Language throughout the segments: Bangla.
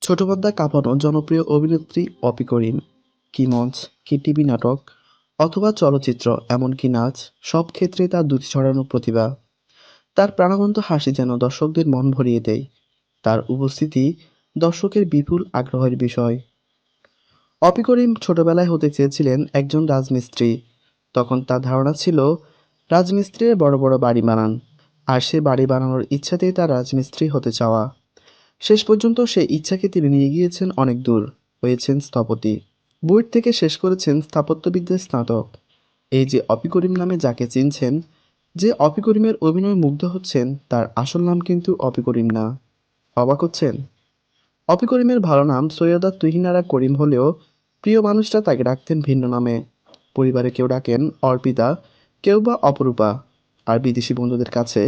ছোট কাঁপানো জনপ্রিয় অভিনেত্রী অপি করিম, কি মঞ্চ, কি টিভি নাটক অথবা চলচ্চিত্র, এমনকি নাচ, সব ক্ষেত্রে তার দুটি ছড়ানো প্রতিভা। তার প্রাণবন্ত হাসি যেন দর্শকদের মন ভরিয়ে দেয়। তার উপস্থিতি দর্শকের বিপুল আগ্রহের বিষয়। অপি করিম ছোটবেলায় হতে চেয়েছিলেন একজন রাজমিস্ত্রি। তখন তার ধারণা ছিল রাজমিস্ত্রির বড় বড় বাড়ি বানান, আর সে বাড়ি বানানোর ইচ্ছাতেই তার রাজমিস্ত্রি হতে চাওয়া। শেষ পর্যন্ত সে ইচ্ছাকে তিনি নিয়ে গিয়েছেন অনেক দূর, হয়েছেন স্থপতি। বুয়েট থেকে শেষ করেছেন স্থাপত্যবিদ্যার স্নাতক। এই যে অপি করিম নামে যাকে চিনছেন, যে অপি করিমের অভিনয় মুগ্ধ হচ্ছেন, তার আসল নাম কিন্তু অপি করিম না। অবাক হচ্ছেন? অপি করিমের ভালো নাম সৈয়দা তুহিনারা করিম হলেও প্রিয় মানুষরা তাকে ডাকতেন ভিন্ন নামে। পরিবারে কেউ ডাকেন অর্পিতা কেউ বা অপরূপা আর বিদেশি বন্ধুদের কাছে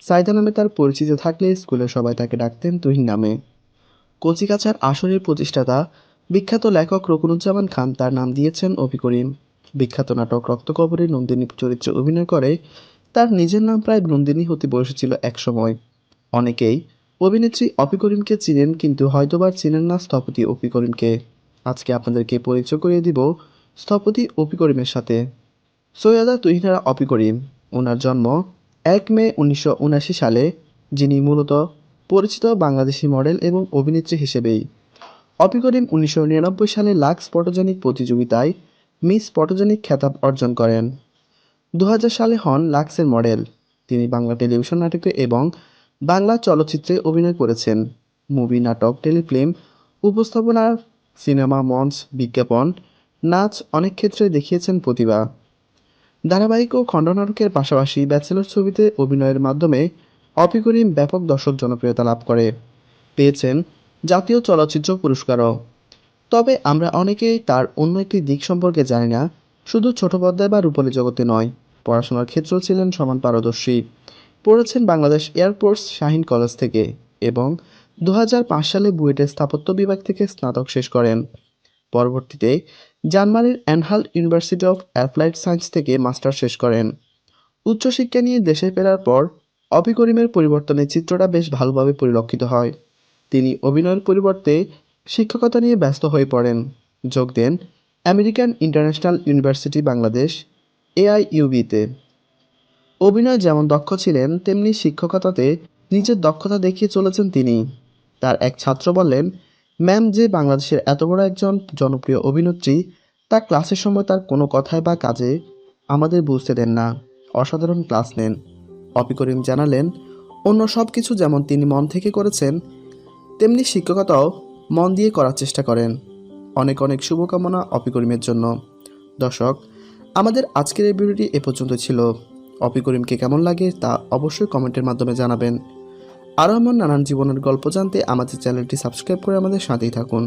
সাইদা নামে তার পরিচিত থাকলে স্কুলে সবাই তাকে ডাকতেন তুহিন নামে। কচিকাচার আসরের প্রতিষ্ঠাতা বিখ্যাত লেখক রকুনুজ্জামান খান তার নাম দিয়েছেন অপি করিম। বিখ্যাত নাটক রক্তকবরে নন্দিনী চরিত্রে অভিনয় করে, তার নিজের নাম প্রায় নন্দিনী হতে বসেছিল একসময়। অনেকেই অভিনেত্রী অপি করিমকে চিনেন কিন্তু হয়তোবার চিনেন না স্থপতি অপি করিমকে। আজকে আপনাদেরকে পরিচয় করিয়ে দিব স্থপতি অপি করিমের সাথে। সৈয়দা তুহিনারা অপি করিম ওনার জন্ম এক মে উনিশশো উনাশি সালে, যিনি মূলত পরিচিত বাংলাদেশি মডেল এবং অভিনেত্রী হিসেবেই। অপি করিম উনিশশো নিরানব্বই সালে লাক্স ফটোজেনিক প্রতিযোগিতায় মিস ফটোজেনিক খেতাব অর্জন করেন। দু হাজার সালে হন লাক্সের মডেল। তিনি বাংলা টেলিভিশন নাটকে এবং বাংলা চলচ্চিত্রে অভিনয় করেছেন। মুভি, নাটক, টেলিফিল্ম, উপস্থাপনা, সিনেমা, মঞ্চ, বিজ্ঞাপন, নাচ অনেক ক্ষেত্রে দেখিয়েছেন প্রতিভা। ধারাবাহিক ও খণ্ডনাটকের পাশাপাশি ব্যাচেলর ছবিতে অভিনয়ের মাধ্যমে অপি করিম ব্যাপক দর্শক জনপ্রিয়তা লাভ করে। পেয়েছেন জাতীয় চলচ্চিত্র পুরস্কারও। তবে আমরা অনেকেই তার অন্য একটি দিক সম্পর্কে জানি না, শুধু ছোট পর্দায় বা রূপলী জগতে নয়। পড়াশোনার ক্ষেত্রেও ছিলেন সমান পারদর্শী। পড়েছেন বাংলাদেশ এয়ারফোর্স শাহিন কলেজ থেকে এবং দু হাজার পাঁচ সালে বুয়েটের স্থাপত্য বিভাগ থেকে স্নাতক শেষ করেন। পরবর্তীতে জার্মানির Anhalt university of applied science থেকে মাস্টার শেষ করেন। উচ্চশিক্ষা নিয়ে দেশে ফেরার পর অপি করিমের পরিবর্তনের চিত্রটা বেশ ভালোভাবে পরিলক্ষিত হয়। তিনি অভিনয়ের পরিবর্তে শিক্ষকতা নিয়ে ব্যস্ত হয়ে পড়েন। যোগ দেন আমেরিকান ইন্টারন্যাশনাল ইউনিভার্সিটি বাংলাদেশ, এআইইউবিতে। অভিনয় যেমন দক্ষ ছিলেন, তেমনি শিক্ষকতাতে নিজের দক্ষতা দেখিয়ে চলেছেন তিনি। তার এক ছাত্র বললেন ম্যাম, যে বাংলাদেশের এত বড় একজন জনপ্রিয় অভিনেত্রী তা ক্লাসের সময় তার কোনো কথায় বা কাজে আমাদের বুঝতে দেন না। অসাধারণ ক্লাস নেন। অপি করিম জানালেন, অন্য সব কিছু যেমন তিনি মন থেকে করেছেন, তেমনি শিক্ষকতাও মন দিয়ে করার চেষ্টা করেন। অনেক অনেক শুভকামনা অপি করিমের জন্য। দর্শক, আমাদের আজকের এই ভিডিওটি এ পর্যন্ত ছিল। অপি করিমকে কেমন লাগে তা অবশ্যই কমেন্টের মাধ্যমে জানাবেন। আরও এমন নানান জীবনের গল্প জানতে আমাদের চ্যানেলটি সাবস্ক্রাইব করে আমাদের সাথেই থাকুন।